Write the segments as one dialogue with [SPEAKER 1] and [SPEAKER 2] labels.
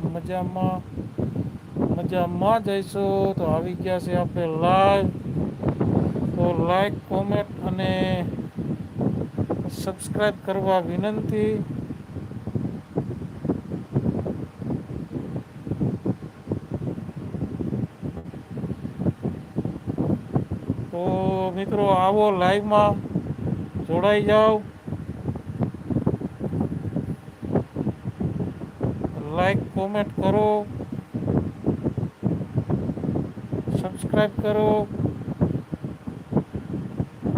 [SPEAKER 1] મજામાં મજામાં જઈશું તો આવી ગયા છે આપણે લાઈવ તો લાઈક કોમેન્ટ અને સબસ્ક્રાઈબ કરવા વિનંતી. તો મિત્રો, આવો લાઈવમાં જોડાઈ જાઓ. લાઈક કોમેન્ટ કરો. સબસ્ક્રાઈબ કરો.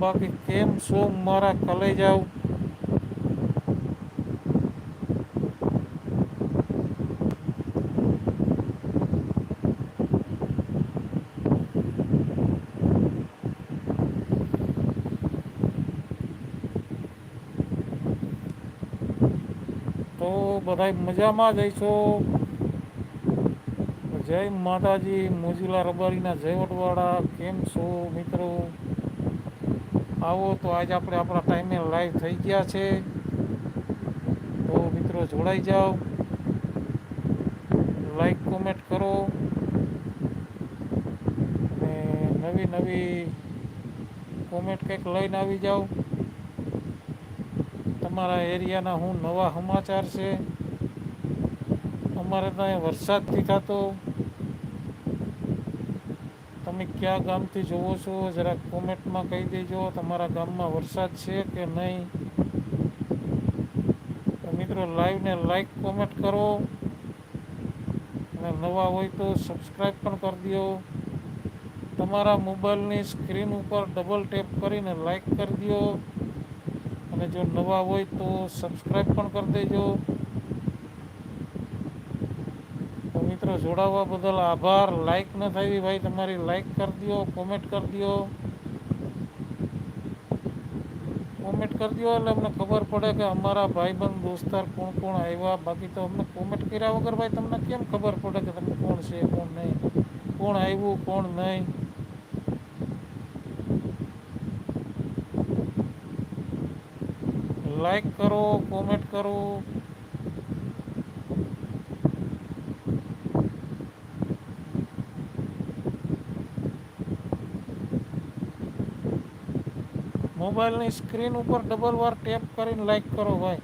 [SPEAKER 1] બાકી કેમ છો? મારા કલે જાઓ તો બધા મજામાં જઈશો જય માતાજી, મોજીલા રબારીના જયવટવાળા, કેમ છો મિત્રો? આવો તો આજે આપણે આપણા ટાઈમે લાઈવ થઈ ગયા છે. તો મિત્રો જોડાઈ જાઓ. લાઈક કોમેન્ટ કરો. ને નવી નવી કોમેન્ટ કંઈક લઈને આવી જાઓ. તમારા એરિયાના હું નવા સમાચાર છે. અમારે ત્યાં વરસાદથી થતો તમે કયા ગામથી જોવો છો? જરા કોમેન્ટમાં કહી દેજો, તમારા ગામમાં વરસાદ છે કે નહીં? મિત્રો લાઈવને લાઈક કોમેન્ટ કરો. અને નવા હોય તો સબસ્ક્રાઈબ પણ કરી દો. તમારા મોબાઈલની સ્ક્રીન ઉપર ડબલ ટેપ કરીને લાઈક કરી દો. અને જો નવા હોય તો સબસ્ક્રાઈબ પણ કરી દેજો. તો જોડાવવા જોડાવા બદલ આભાર. લાઈક ન થઈ ભાઈ, તમારી લાઈક કરી દો કોમેન્ટ કરી દો. કોમેન્ટ કરી દો એટલે અમને ખબર પડે કે અમારા ભાઈબંધ, દોસ્તાર કોણ કોણ આવ્યા. બાકી તો અમને કોમેન્ટ કર્યા વગર ભાઈ તમને કેમ ખબર પડે કે તમે કોણ છે, કોણ નહીં? કોણ આવ્યું, કોણ નહીં? લાઈક કરો કોમેન્ટ કરો. મોબાઈલની સ્ક્રીન ઉપર ડબલ વાર ટેપ કરીને લાઈક કરો ભાઈ.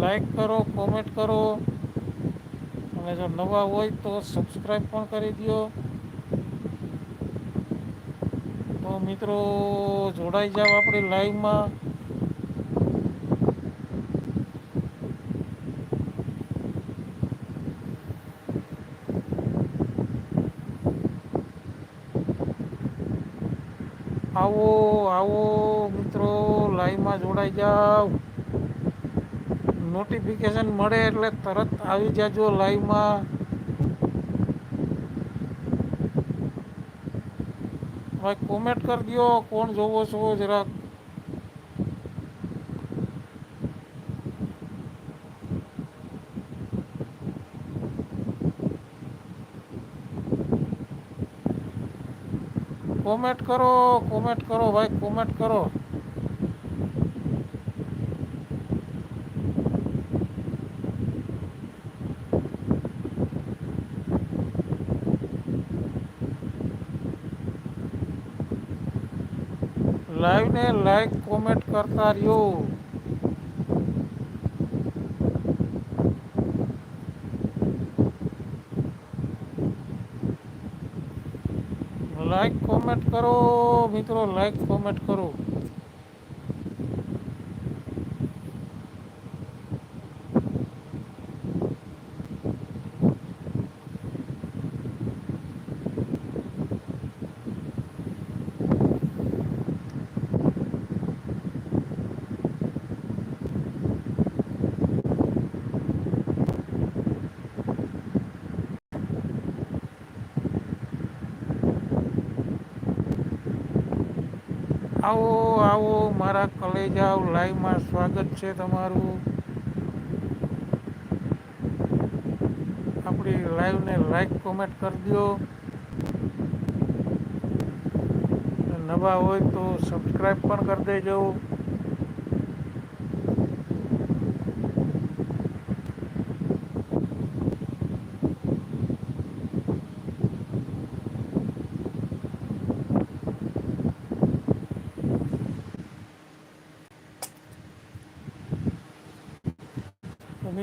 [SPEAKER 1] લાઈક કરો કોમેન્ટ કરો. અને જો નવા હોય તો સબસ્ક્રાઈબ પણ કરી દો. તો મિત્રો, જોડાઈ જાવ આપણી લાઈવમાં આવો આવો, મિત્રો લાઈવમાં જોડાઈ જાવ નોટિફિકેશન મળે એટલે તરત આવી જાજો લાઈવમાં ભાઈ કોમેન્ટ કરી દો કોણ જોવો છો જરાક? કોમેન્ટ કરો કોમેન્ટ કરો ભાઈ કોમેન્ટ કરો. લાઈવને લાઈક કોમેન્ટ કરતા રહ્યો. લાઈક કોમેન્ટ કરો. મિત્રો લાઈક કોમેન્ટ કરો. આવો આવો, મારા કલેજાઓ લાઈવમાં સ્વાગત છે તમારું. આપણી લાઈવને લાઈક કોમેન્ટ કરી દો નવા હોય તો સબસ્ક્રાઈબ પણ કરી દેજો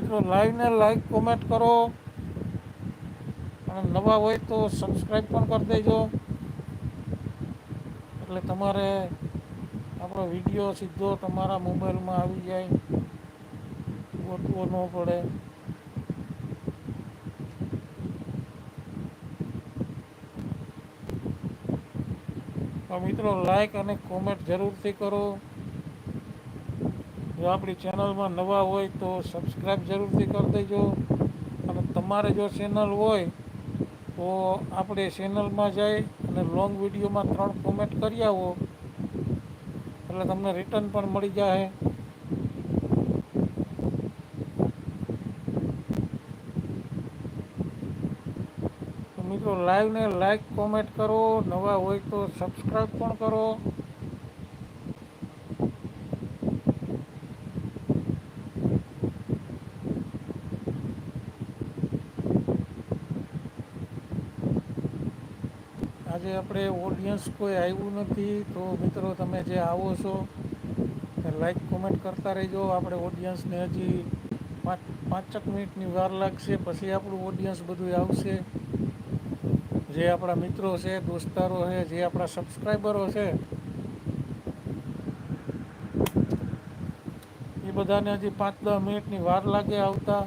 [SPEAKER 1] તો મિત્રો લાઈક કોમેન્ટ કરો. અને નવા હોય તો સબસ્ક્રાઈબ પણ કરી દેજો. એટલે તમારે આપણો વીડિયો સીધો તમારા મોબાઈલમાં આવી જાય. ગોતવો ન પડે. તો મિત્રો લાઈક અને કોમેન્ટ જરૂરથી કરો. જો આપણી ચેનલમાં નવા હોય તો સબસ્ક્રાઈબ જરૂરથી કરી દેજો. અને તમારે જો ચેનલ હોય તો આપણે ચેનલમાં જઈ અને લોંગ વિડીયોમાં ત્રણ કોમેન્ટ કરી આવો એટલે તમને રિટર્ન પણ મળી જાય મિત્રો, લાઈવને લાઈક, કોમેન્ટ કરો. નવા હોય તો સબસ્ક્રાઈબ પણ કરો. આજે ઓડિયન્સ કોઈ આવ્યું નથી, તો મિત્રો તમે જે આવો છો લાઈક કોમેન્ટ કરતા રહેજો. આપણે ઓડિયન્સને હજી પાંચ, પાંચક મિનિટની વાર લાગશે, પછી આપણું ઓડિયન્સ બધું આવશે. જે આપણા મિત્રો છે, દોસ્તારો છે, જે આપણા સબસ્ક્રાઈબરો છે, એ બધાને હજી પાંચ, દસ મિનિટની વાર લાગે આવતા.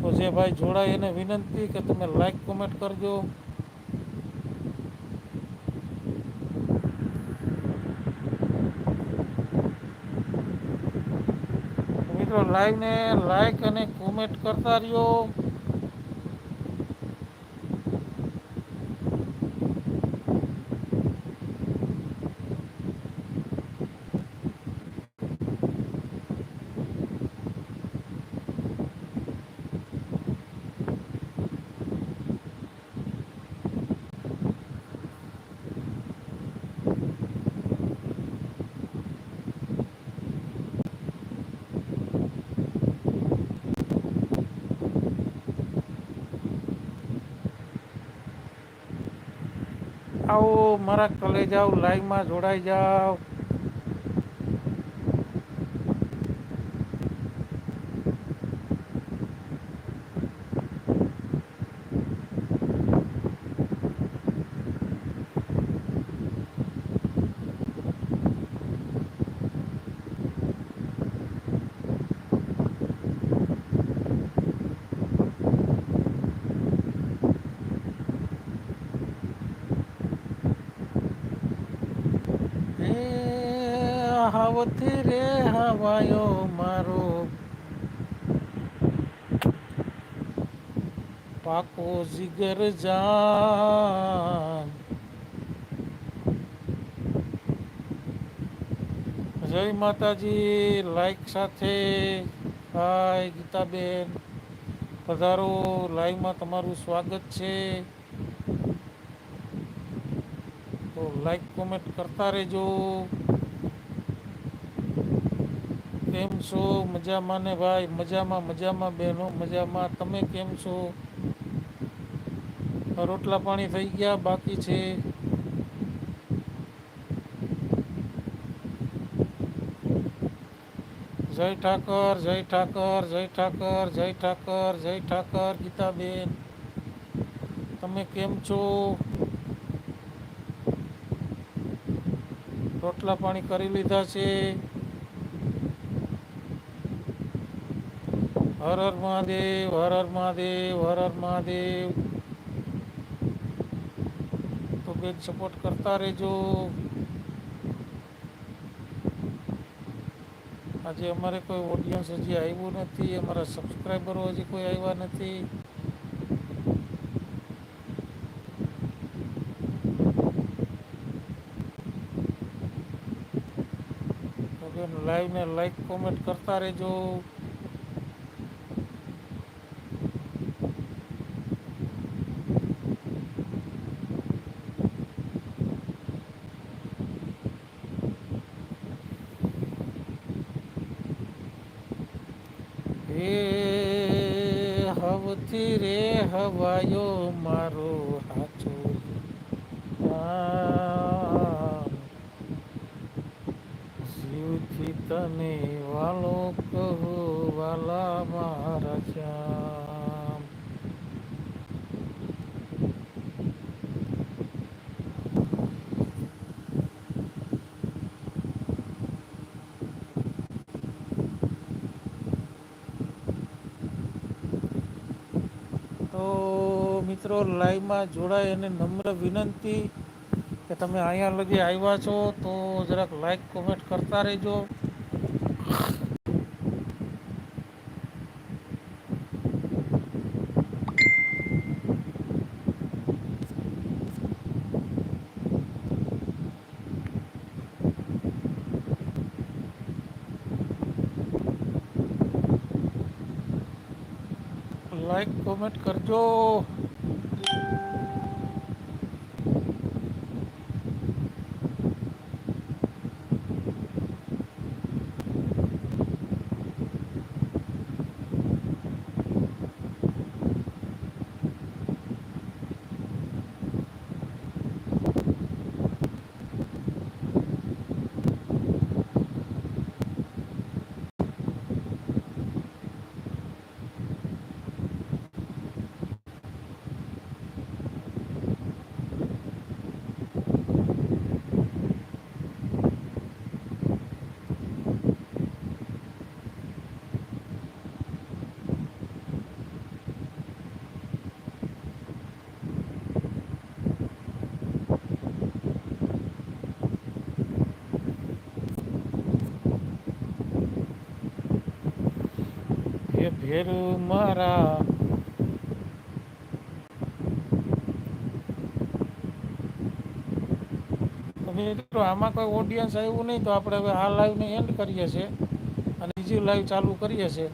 [SPEAKER 1] તો જે ભાઈ જોડાય એને વિનંતી કે તમે લાઈક કોમેન્ટ કરજો મિત્રો લાઈવને લાઈક અને કોમેન્ટ કરતા રહ્યો. આવો મારા કલેજાઓ લાઈવમાં જોડાઈ જાઓ એ હાવથી રે હવાયો મારો. પાકો જીગર જાન. જય માતાજી લાઈક સાથે. હાય ગીતાબેન. પધારો, લાઈવમાં તમારું સ્વાગત છે. તો લાઈક કોમેન્ટ કરતા રહેજો. કેમ છો? મજામાં ને ભાઈ? મજામાં મજામાં બહેનો, મજામાં. તમે કેમ છો? રોટલા પાણી થઈ ગયા? બાકી છે? જય ઠાકર જય ઠાકર જય ઠાકર જય ઠાકર જય ઠાકર, ગીતાબેન. તમે કેમ છો? રોટલા પાણી કરી લીધા છે? હર હર મહાદેવ, હર હર મહાદેવ, હર હર મહાદેવ. તો બેન સપોર્ટ કરતા રહેજો. આજે અમારે કોઈ ઓડિયન્સ હજી આવ્યું નથી, અમારા સબસ્ક્રાઈબરો હજી કોઈ આવ્યા નથી. લાઈવને લાઈક કોમેન્ટ કરતા રહેજો. રે હવથી રે હવાયો મારો હાચો જીવથી તને વાલો કહો વાલા મારા શ્યામ. મિત્રો, લાઈવમાં જોડાય અને નમ્ર વિનંતી કે તમે અહીંયા લગી આવ્યા છો, તો જરાક લાઈક કોમેન્ટ કરતા રહેજો. લાઈક કોમેન્ટ કરજો. ભેર મારા. મિત્રો, આમાં કોઈ ઓડિયન્સ આવ્યું નહીં, તો આપણે હવે આ લાઈવને એન્ડ કરીએ છીએ. અને બીજી લાઈવ ચાલુ કરીએ છીએ.